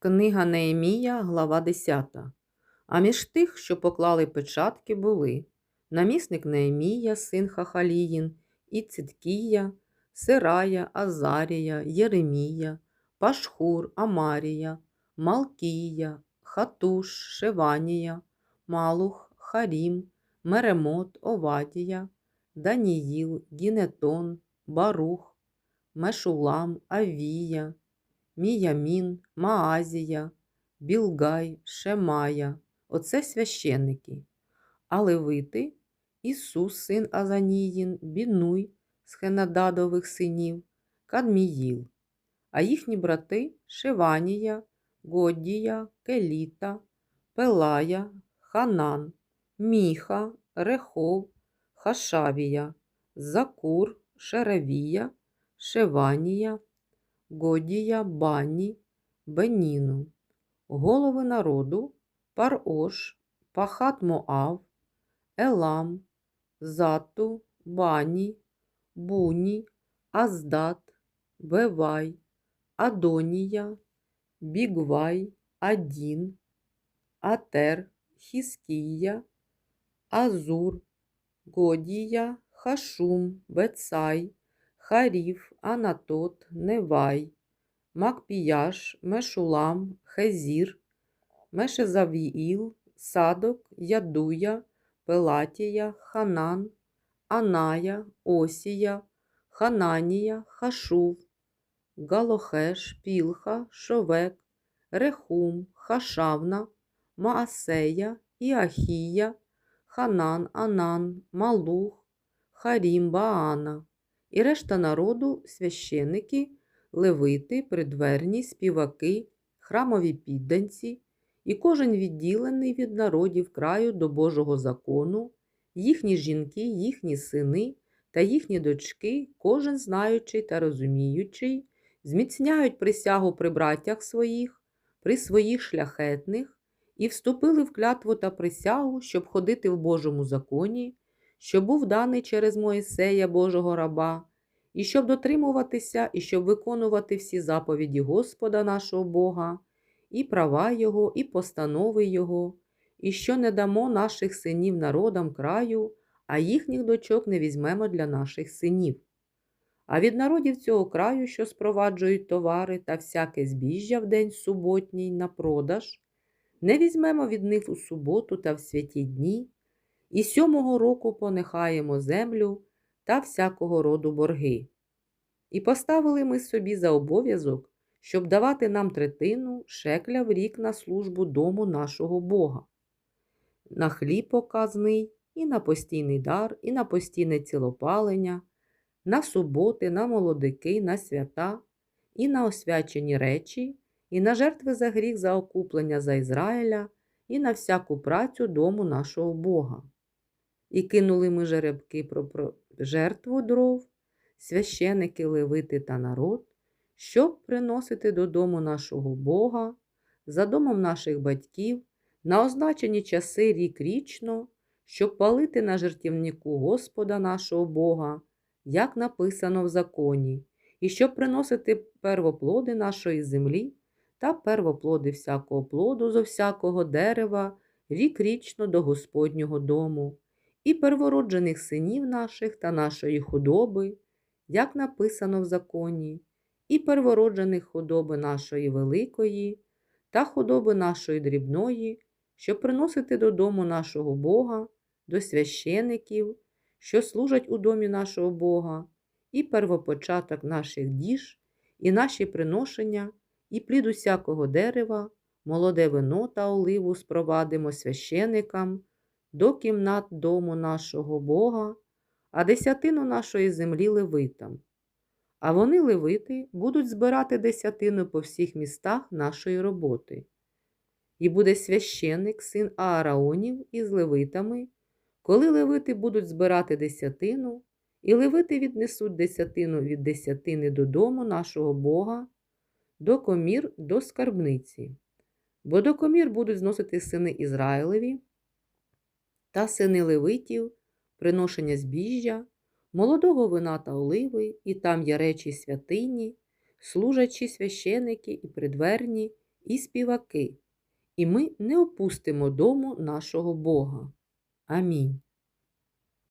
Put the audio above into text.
Книга Неемія, глава 10. А між тих, що поклали печатки, були намісник Неемія, син Хахаліїн, і Циткія, Сирая, Азарія, Єремія, Пашхур, Амарія, Малкія, Хатуш, Шеванія, Малух, Харім, Меремот, Овадія, Даніїл, Гінетон, Барух, Мешулам, Авія, Міямін, Маазія, Білгай, Шемая оце священники. А левити Ісус, син Азаніїн, Бінуй з Хенададових синів, Кадміїл, а їхні брати Шеванія, Годдія, Келіта, Пелая, Ханан, Міха, Рехов, Хашавія, Закур, Шеревія, Шеванія, Годія, Бані, Беніну, голови народу Парош, Пахат Моав, Елам, Зату, Бані, Буні, Аздат, Бевай, Адонія, Бігвай, Адін, Атер, Хіскія, Азур, Годія, Хашум, Бецай, Харіф, Анатот, Невай, Макпіяш, Мешулам, Хезір, Мешезавіїл, Садок, Ядуя, Пелатія, Ханан, Аная, Осія, Хананія, Хашув, Галохеш, Пілха, Шовек, Рехум, Хашавна, Маасея, Іахія, Ханан, Анан, Малух, Харім, Баана і решта народу священики, левити, придверні, співаки, храмові підданці, і кожен відділений від народів краю до Божого закону, їхні жінки, їхні сини та їхні дочки, кожен знаючий та розуміючий, зміцняють присягу при братях своїх, при своїх шляхетних, і вступили в клятву та присягу, щоб ходити в Божому законі, що був даний через Моїсея Божого раба, і щоб дотримуватися, і щоб виконувати всі заповіді Господа нашого Бога, і права Його, і постанови Його, і що не дамо наших синів народам краю, а їхніх дочок не візьмемо для наших синів. А від народів цього краю, що спроваджують товари та всяке збіжжя в день суботній на продаж, не візьмемо від них у суботу та в святі дні, і сьомого року понехаємо землю та всякого роду борги. І поставили ми собі за обов'язок, щоб давати нам третину шекля в рік на службу дому нашого Бога, на хліб показний, і на постійний дар, і на постійне цілопалення, на суботи, на молодики, на свята, і на освячені речі, і на жертви за гріх за окуплення за Ізраїля, і на всяку працю дому нашого Бога. І кинули ми жеребки про, жертву дров, священики, левити та народ, щоб приносити додому нашого Бога, за домом наших батьків, на означені часи рік річно, щоб палити на жертівнику Господа нашого Бога, як написано в законі, і щоб приносити первоплоди нашої землі та первоплоди всякого плоду зо всякого дерева рік річно до Господнього дому, і первороджених синів наших та нашої худоби, як написано в законі, і первороджених худоби нашої великої та худоби нашої дрібної, щоб приносити додому нашого Бога, до священиків, що служать у домі нашого Бога, і первопочаток наших діж, і наші приношення, і плід усякого дерева, молоде вино та оливу спровадимо священикам до кімнат дому нашого Бога, а десятину нашої землі левитам. А вони, левити, будуть збирати десятину по всіх містах нашої роботи. І буде священник, син Аараонів із левитами, коли левити будуть збирати десятину, і левити віднесуть десятину від десятини додому нашого Бога, до комір до скарбниці. Бо до комір будуть зносити сини Ізраїлеві та сини левитів, приношення збіжжя, молодого вина та оливи, і там є речі святині, служачі священики і придверні, і співаки, і ми не опустимо дому нашого Бога. Амінь.